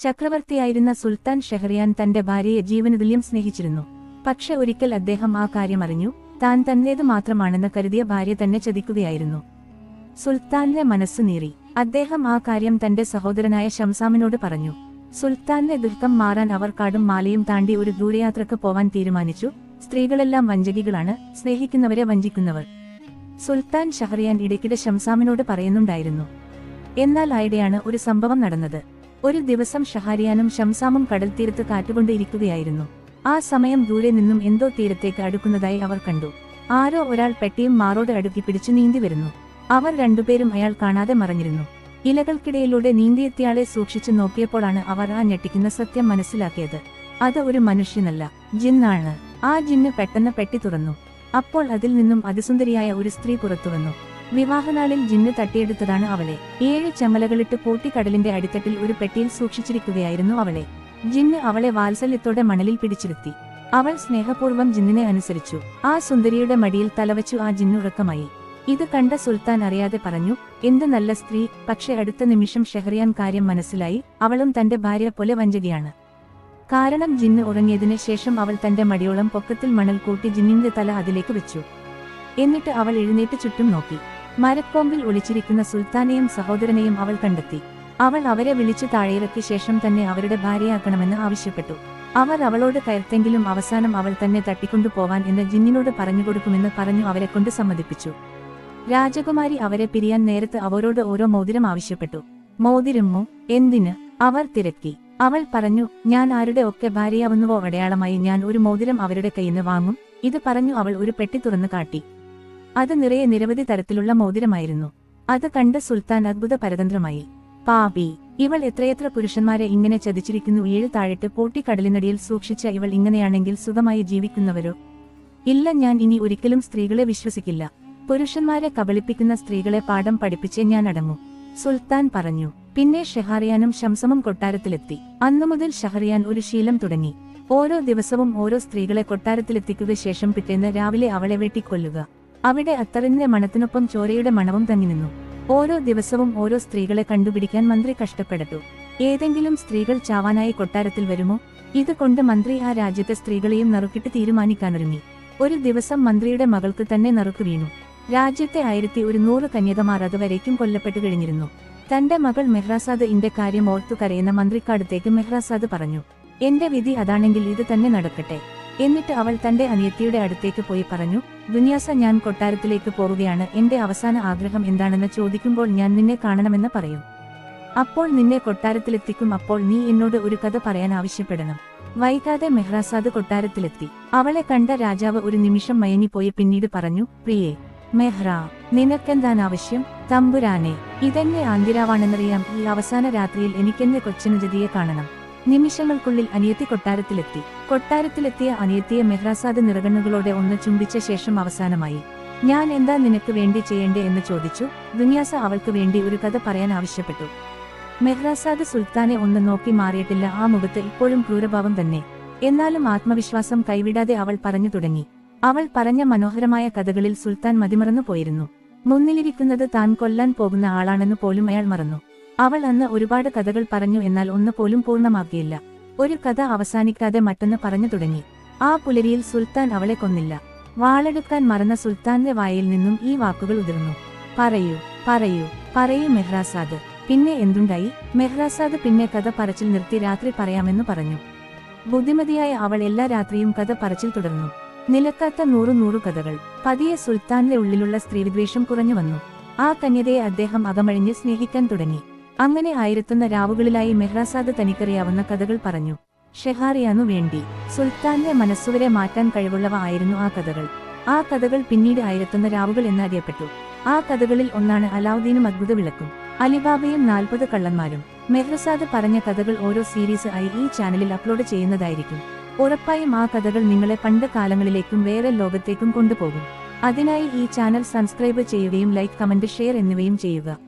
ചക്രവർത്തിയായിരുന്ന സുൽത്താൻ ഷെഹറിയാൻ തന്റെ ഭാര്യയെ ജീവനതുല്യം സ്നേഹിച്ചിരുന്നു. പക്ഷെ ഒരിക്കൽ അദ്ദേഹം ആ കാര്യം അറിഞ്ഞു താൻ തന്നേത് മാത്രമാണെന്ന് കരുതിയ ഭാര്യ തന്നെ ചതിക്കുകയായിരുന്നു. സുൽത്താന്റെ മനസ്സ് നീറി. അദ്ദേഹം ആ കാര്യം തന്റെ സഹോദരനായ ഷംസാമിനോട് പറഞ്ഞു. സുൽത്താന്റെ ദുഃഖം മാറാൻ അവർ കാടും മാലയും താണ്ടി ഒരു ദൂരയാത്രക്ക് പോവാൻ തീരുമാനിച്ചു. സ്ത്രീകളെല്ലാം വഞ്ചകികളാണ് സ്നേഹിക്കുന്നവരെ വഞ്ചിക്കുന്നവർ. സുൽത്താൻ ഷഹറിയാൻ ഇടയ്ക്കിടെ ഷംസാമിനോട് പറയുന്നുണ്ടായിരുന്നു. എന്നാൽ ആയിടെയാണ് ഒരു സംഭവം നടന്നത്. ഒരു ദിവസം ഷഹാരിയാനും ഷംസാമും കടൽ തീരത്ത് കാറ്റുകൊണ്ട് ഇരിക്കുകയായിരുന്നു ആ സമയം ദൂരെ നിന്നും എന്തോ തീരത്തേക്ക് അടുക്കുന്നതായി അവർ കണ്ടു. ആരോ ഒരാൾ പെട്ടിയും മാറോട് അടുക്കി പിടിച്ചു നീന്തി വരുന്നു. അവർ രണ്ടുപേരും അയാൾ കാണാതെ മറഞ്ഞിരുന്നു. ഇലകൾക്കിടയിലൂടെ നീന്തിയെത്തിയാളെ സൂക്ഷിച്ചു നോക്കിയപ്പോഴാണ് അവർ ആ ഞെട്ടിക്കുന്ന സത്യം മനസ്സിലാക്കിയത്. അത് ഒരു മനുഷ്യനല്ല ജിന്നാണ്. ആ ജിന്ന് പെട്ടെന്ന് പെട്ടി തുറന്നു. അപ്പോൾ അതിൽ നിന്നും അതിസുന്ദരിയായ ഒരു സ്ത്രീ പുറത്തുവന്നു. വിവാഹനാളിൽ ജിന്ന് തട്ടിയെടുത്തതാണ് അവളെ. ഏഴ് ചമലകളിട്ട് പൂട്ടി കടലിന്റെ അടിത്തട്ടിൽ ഒരു പെട്ടിയിൽ സൂക്ഷിച്ചിരിക്കുകയായിരുന്നു അവളെ. ജിന്ന് അവളെ വാത്സല്യത്തോടെ മണലിൽ പിടിച്ചിരുത്തി. അവൾ സ്നേഹപൂർവം ജിന്നിനെ അനുസരിച്ചു. ആ സുന്ദരിയുടെ മടിയിൽ തലവച്ചു ആ ജിന്നുറക്കമായി ഇത് കണ്ട സുൽത്താൻ അറിയാതെ പറഞ്ഞു എന്ത് നല്ല സ്ത്രീ പക്ഷെ അടുത്ത നിമിഷം ഷെഹറിയാൻ കാര്യം മനസ്സിലായി അവളും തന്റെ ഭാര്യ പോലെ വഞ്ചകയാണ്. കാരണം ജിന്ന് ഉറങ്ങിയതിനു ശേഷം അവൾ തന്റെ മടിയോളം പൊക്കത്തിൽ മണൽ കൂട്ടി ജിന്നിന്റെ തല അതിലേക്ക് വെച്ചു. എന്നിട്ട് അവൾ എഴുന്നേറ്റ് ചുറ്റും നോക്കി. മരക്കൊമ്പിൽ ഒളിച്ചിരിക്കുന്ന സുൽത്താനെയും സഹോദരനെയും അവൾ കണ്ടെത്തി. അവൾ അവരെ വിളിച്ചു താഴെയിറക്കിയ ശേഷം തന്നെ അവരുടെ ഭാര്യയാക്കണമെന്ന് ആവശ്യപ്പെട്ടു. അവർ അവളോട് കയർത്തെങ്കിലും അവസാനം അവൾ തന്നെ തട്ടിക്കൊണ്ടു പോവാൻ എന്ന് ജിന്നിനോട് പറഞ്ഞുകൊടുക്കുമെന്ന് പറഞ്ഞു അവരെ കൊണ്ട് സമ്മതിപ്പിച്ചു. രാജകുമാരി അവരെ പിരിയാൻ നേരത്ത് അവരോട് ഓരോ മോതിരം ആവശ്യപ്പെട്ടു. മോതിരമോ എന്തിന്? അവർ തിരക്കി. അവൾ പറഞ്ഞു ഞാൻ ആരുടെ ഒക്കെ ഭാര്യയാവുന്നുവോ അടയാളമായി ഞാൻ ഒരു മോതിരം അവരുടെ കയ്യിൽ നിന്ന് വാങ്ങും. ഇത് പറഞ്ഞു അവൾ ഒരു പെട്ടി തുറന്നു കാട്ടി. അത് നിറയെ നിരവധി തരത്തിലുള്ള മോതിരമായിരുന്നു. അത് കണ്ട സുൽത്താൻ അത്ഭുത പരതന്ത്രമായി പാപി ഇവൾ എത്രയെത്ര പുരുഷന്മാരെ ഇങ്ങനെ ചതിച്ചിരിക്കുന്നു. ഏഴ് താഴിട്ട് പോട്ടിക്കടലിനടിയിൽ സൂക്ഷിച്ച ഇവൾ ഇങ്ങനെയാണെങ്കിൽ സുഖമായി ജീവിക്കുന്നവരോ? ഇല്ല ഞാൻ ഇനി ഒരിക്കലും സ്ത്രീകളെ വിശ്വസിക്കില്ല. പുരുഷന്മാരെ കബളിപ്പിക്കുന്ന സ്ത്രീകളെ പാഠം പഠിപ്പിച്ചേ ഞാൻ അടങ്ങൂ. സുൽത്താൻ പറഞ്ഞു. പിന്നെ ഷെഹാറിയാനും ശംസമും കൊട്ടാരത്തിലെത്തി. അന്നുമുതൽ ഷഹറിയാൻ ഒരു ശീലം തുടങ്ങി. ഓരോ ദിവസവും ഓരോ സ്ത്രീകളെ കൊട്ടാരത്തിലെത്തിക്കുക ശേഷം പിറ്റേന്ന് രാവിലെ അവളെ വെട്ടിക്കൊല്ലുക. അവിടെ അത്തറിന്റെ മണത്തിനൊപ്പം ചോരയുടെ മണവും തങ്ങി നിന്നു. ഓരോ ദിവസവും ഓരോ സ്ത്രീകളെ കണ്ടുപിടിക്കാൻ മന്ത്രി കഷ്ടപ്പെട്ടു ഏതെങ്കിലും സ്ത്രീകൾ ചാവാനായി കൊട്ടാരത്തിൽ വരുമോ? ഇത് കൊണ്ട് മന്ത്രി ആ രാജ്യത്തെ സ്ത്രീകളെയും നറുക്കിട്ട് തീരുമാനിക്കാനൊരുങ്ങി. ഒരു ദിവസം മന്ത്രിയുടെ മകൾക്ക് തന്നെ നറുക്ക് വീണു. രാജ്യത്തെ ആയിരത്തി ഒരുന്നൂറ് കന്യകമാർ അതുവരേക്കും കൊല്ലപ്പെട്ടു കഴിഞ്ഞിരുന്നു. തന്റെ മകൾ മെഹ്റാസാദ് ഇന്റെ കാര്യം ഓർത്തു കരയുന്ന മന്ത്രിക്കടുത്തേക്ക് മെഹ്റാസാദ് പറഞ്ഞു എന്റെ വിധി അതാണെങ്കിൽ ഇത് തന്നെ നടക്കട്ടെ എന്നിട്ട് അവൾ തന്റെ അനിയത്തിയുടെ അടുത്തേക്ക് പോയി പറഞ്ഞു ദുനിയാസ ഞാൻ കൊട്ടാരത്തിലേക്ക് പോവുകയാണ്. എന്റെ അവസാന ആഗ്രഹം എന്താണെന്ന് ചോദിക്കുമ്പോൾ ഞാൻ നിന്നെ കാണണമെന്ന് പറയും. അപ്പോൾ നിന്നെ കൊട്ടാരത്തിലെത്തിക്കും. അപ്പോൾ നീ എന്നോട് ഒരു കഥ പറയാൻ ആവശ്യപ്പെടണം. വൈകാതെ മെഹ്റാസാദ് കൊട്ടാരത്തിലെത്തി. അവളെ കണ്ട രാജാവ് ഒരു നിമിഷം മയങ്ങിപ്പോയി. പിന്നീട് പറഞ്ഞു പ്രിയേ മെഹ്റ നിനക്കെന്താണ് ആവശ്യം തമ്പുരാനെ ഇതെന്നെ ആന്തിരാവാണെന്നറിയാം. ഈ അവസാന രാത്രിയിൽ എനിക്കെന്നെ കൊച്ചനുജതിയെ കാണണം. നിമിഷങ്ങൾക്കുള്ളിൽ അനിയത്തി കൊട്ടാരത്തിലെത്തി. കൊട്ടാരത്തിലെത്തിയ അനിയത്തിയെ മെഹ്റാസാദ് നിറകണ്ണുകളോടെ ഒന്ന് ചുംബിച്ച ശേഷം അവസാനമായി. ഞാൻ എന്താ നിനക്ക് വേണ്ടി ചെയ്യേണ്ടേ? എന്ന് ചോദിച്ചു. ദുന്യാസ അവൾക്ക് വേണ്ടി ഒരു കഥ പറയാൻ ആവശ്യപ്പെട്ടു. മെഹ്റാസാദ് സുൽത്താനെ ഒന്ന് നോക്കി മാറിയിട്ടില്ല. ആ മുഖത്ത് ഇപ്പോഴും ക്രൂരഭാവം തന്നെ. എന്നാലും ആത്മവിശ്വാസം കൈവിടാതെ അവൾ പറഞ്ഞു തുടങ്ങി. അവൾ പറഞ്ഞ മനോഹരമായ കഥകളിൽ സുൽത്താൻ മതിമറന്നു പോയിരുന്നു മുന്നിലിരിക്കുന്നത് താൻ കൊല്ലാൻ പോകുന്ന ആളാണെന്ന് പോലും അയാൾ മറന്നു. അവൾ അന്ന് ഒരുപാട് കഥകൾ പറഞ്ഞു എന്നാൽ ഒന്ന് പോലും പൂർണമാക്കിയില്ല. ഒരു കഥ അവസാനിക്കാതെ മറ്റൊന്ന് പറഞ്ഞു തുടങ്ങി. ആ പുലരിയിൽ സുൽത്താൻ അവളെ കൊന്നില്ല. വാളെടുക്കാൻ മറന്ന സുൽത്താന്റെ വായിൽ നിന്നും ഈ വാക്കുകൾ ഉതിർന്നു. പറയൂ പറയൂ പറയൂ മെഹ്റാസാദ്. പിന്നെ എന്തുണ്ടായി? മെഹ്റാസാദ് പിന്നെ കഥ പറച്ചിൽ നിർത്തി രാത്രി പറയാമെന്ന് പറഞ്ഞു. ബുദ്ധിമതിയായ അവൾ എല്ലാ രാത്രിയും കഥ പറച്ചിൽ തുടർന്നു. നിലക്കാത്ത നൂറു നൂറു കഥകൾ. പതിയെ സുൽത്താന്റെ ഉള്ളിലുള്ള സ്ത്രീവിദ്വേഷം കുറഞ്ഞു വന്നു. ആ കന്യതയെ അദ്ദേഹം അകമഴിഞ്ഞ് സ്നേഹിക്കാൻ തുടങ്ങി. അങ്ങനെ ആയിരത്തുന്ന രാവുകളിലായി മെഹ്റാസാദ് തനിക്കറിയാവുന്ന കഥകൾ പറഞ്ഞു. ഷെഹാറിയാനു വേണ്ടി. സുൽത്താന്റെ മനസ്സുവരെ മാറ്റാൻ കഴിവുള്ളവ ആയിരുന്നു ആ കഥകൾ. ആ കഥകൾ പിന്നീട് ആയിരത്തുന്ന രാവുകൾ എന്നറിയപ്പെട്ടു. ആ കഥകളിൽ ഒന്നാണ് അലാവുദ്ദീനും അത്ഭുത വിളക്കും. അലിബാബയും നാൽപ്പത് കള്ളന്മാരും. മെഹ്റസാദ് പറഞ്ഞ കഥകൾ ഓരോ സീരീസ് ആയി ഈ ചാനലിൽ അപ്ലോഡ് ചെയ്യുന്നതായിരിക്കും. ഉറപ്പായും ആ കഥകൾ നിങ്ങളെ പണ്ട് കാലങ്ങളിലേക്കും വേറെ ലോകത്തേക്കും കൊണ്ടുപോകും. അതിനായി ഈ ചാനൽ സബ്സ്ക്രൈബ് ചെയ്യുകയും ലൈക്ക് കമന്റ് ഷെയർ എന്നിവയും ചെയ്യുക.